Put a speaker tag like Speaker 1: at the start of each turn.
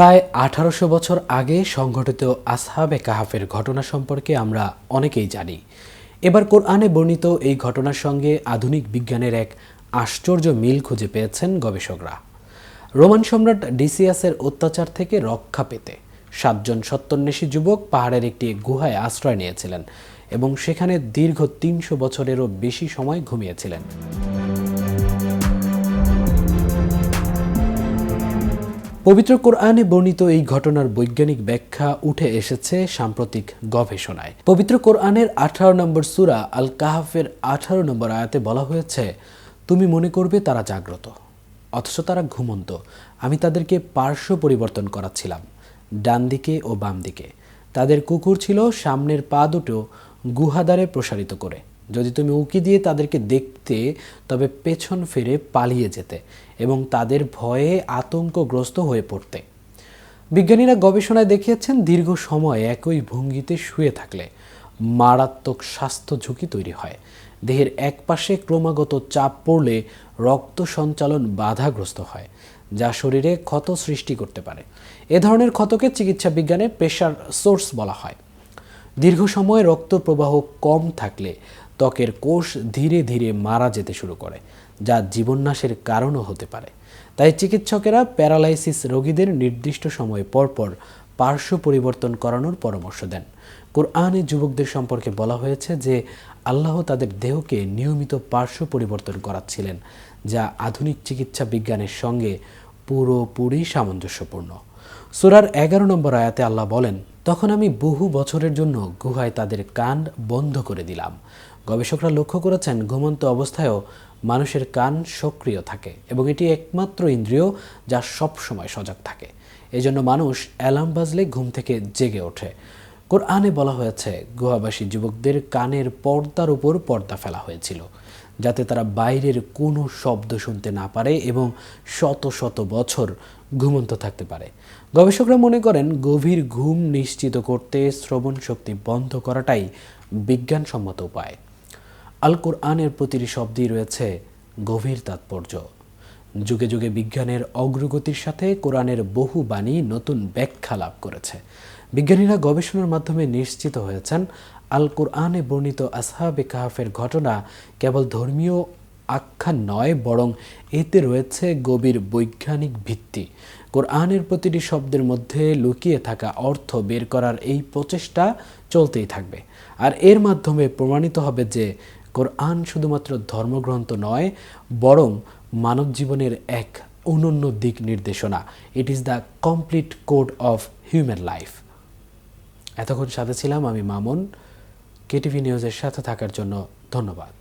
Speaker 1: প্রায় আঠারোশো বছর আগে সংঘটিত আসহাবে কাহাফের ঘটনা সম্পর্কে আমরা অনেকেই জানি। এবার কোরআনে বর্ণিত এই ঘটনার সঙ্গে আধুনিক বিজ্ঞানের এক আশ্চর্য মিল খুঁজে পেয়েছেন গবেষকরা। রোমান সম্রাট ডিসিয়াসের অত্যাচার থেকে রক্ষা পেতে সাতজন সত্তন্বেষী যুবক পাহাড়ের একটি গুহায় আশ্রয় নিয়েছিলেন এবং সেখানে দীর্ঘ তিনশো বছরেরও বেশি সময় ঘুমিয়েছিলেন। পবিত্র কোরআনে বর্ণিত এই ঘটনার বৈজ্ঞানিক ব্যাখ্যা উঠে এসেছে সাম্প্রতিক গবেষণায়। পবিত্র কোরআনের আঠারো নম্বর সূরা আল কাহাফের আঠারো নম্বর আয়াতে বলা হয়েছে, তুমি মনে করবে তারা জাগ্রত, অথচ তারা ঘুমন্ত। আমি তাদেরকে পার্শ্ব পরিবর্তন করাচ্ছিলাম, ডান দিকে ও বাম দিকে। তাদের কুকুর ছিল সামনের পা দুটো গুহাদারে প্রসারিত করে। যদি তুমি উকি দিয়ে তাদেরকে দেখতে, তবে পেছন ফিরে পালিয়ে যেতে এবং তাদের ভয়ে আতঙ্কগ্রস্ত হয়ে পড়তে। বিজ্ঞানীরা গবেষণায় দেখিয়েছেন, দীর্ঘ সময় একই ভঙ্গিতে শুয়ে থাকলে মারাত্মক স্বাস্থ্য ঝুঁকি তৈরি হয়। দেহের এক পাশে ক্রমাগত চাপ পড়লে রক্ত সঞ্চালন বাধাগ্রস্ত হয়, যা শরীরে ক্ষত সৃষ্টি করতে পারে। এ ধরনের ক্ষতকে চিকিৎসা বিজ্ঞানে প্রেশার সোর্স বলা হয়। দীর্ঘ সময় রক্ত প্রবাহ কম থাকলে ত্বকের কোষ ধীরে ধীরে মারা যেতে শুরু করে, যা জীবননাশের কারণও হতে পারে। তাই চিকিৎসকেরা প্যারালাইসিস রোগীদের নির্দিষ্ট সময় পরপর পার্শ্ব পরিবর্তন করানোর পরামর্শ দেন। কোরআনে যুবকদের সম্পর্কে বলা হয়েছে যে, আল্লাহ তাদের দেহকে নিয়মিত পার্শ্ব পরিবর্তন করাচ্ছিলেন, যা আধুনিক চিকিৎসা বিজ্ঞানের সঙ্গে পুরোপুরি সামঞ্জস্যপূর্ণ। সুরার এগারো নম্বর আয়াতে আল্লাহ বলেন, তখন আমি বহু বছরের জন্য গুহায় তাদের কান বন্ধ করে দিলাম। গবেষকরা লক্ষ্য করেছেন ঘুমন্ত অবস্থায়ও মানুষের কান সক্রিয় থাকে এবং এটি একমাত্র ইন্দ্রিয় যা সব সময় সজাগ থাকে। এজন্য মানুষ অ্যালার্ম বাজলে ঘুম থেকে জেগে ওঠে। কোরআনে বলা হয়েছে, গুহাবাসী যুবকদের কানের পর্দার উপর পর্দা ফেলা হয়েছিল, যাতে তারা বাইরের কোনো শব্দ শুনতে না পারে এবং শত শত বছর ঘুমন্ত থাকতে পারে। গবেষকরা মনে করেন, গভীর ঘুম নিশ্চিত করতে শ্রবণ শক্তি বন্ধ করাটাই বিজ্ঞানসম্মত উপায়। আল কোরআনের প্রতিটি শব্দেই রয়েছে গভীর তাৎপর্য। যুগে যুগে বিজ্ঞানের অগ্রগতির সাথে কোরআনের বহু বাণী নতুন ব্যাখ্যা লাভ করেছে। বিজ্ঞানীরা গবেষণার মাধ্যমে নিশ্চিত হয়েছেন আল কোরআনে বর্ণিত আসহাবে কাহাফের ঘটনা কেবল ধর্মীয় আখ্যান নয়, বরং এতে রয়েছে গভীর বৈজ্ঞানিক ভিত্তি। কোরআনের প্রতিটি শব্দের মধ্যে লুকিয়ে থাকা অর্থ বের করার এই প্রচেষ্টা চলতেই থাকবে। আর এর মাধ্যমে প্রমাণিত হবে যে কোরআন শুধুমাত্র ধর্মগ্রন্থ নয়, বরং মানব জীবনের এক অনন্য দিক নির্দেশনা। It is the complete code of human life এতক্ষণ সাথে ছিলাম আমি মামুন। কেটিভি নিউজের সাথে থাকার জন্য ধন্যবাদ।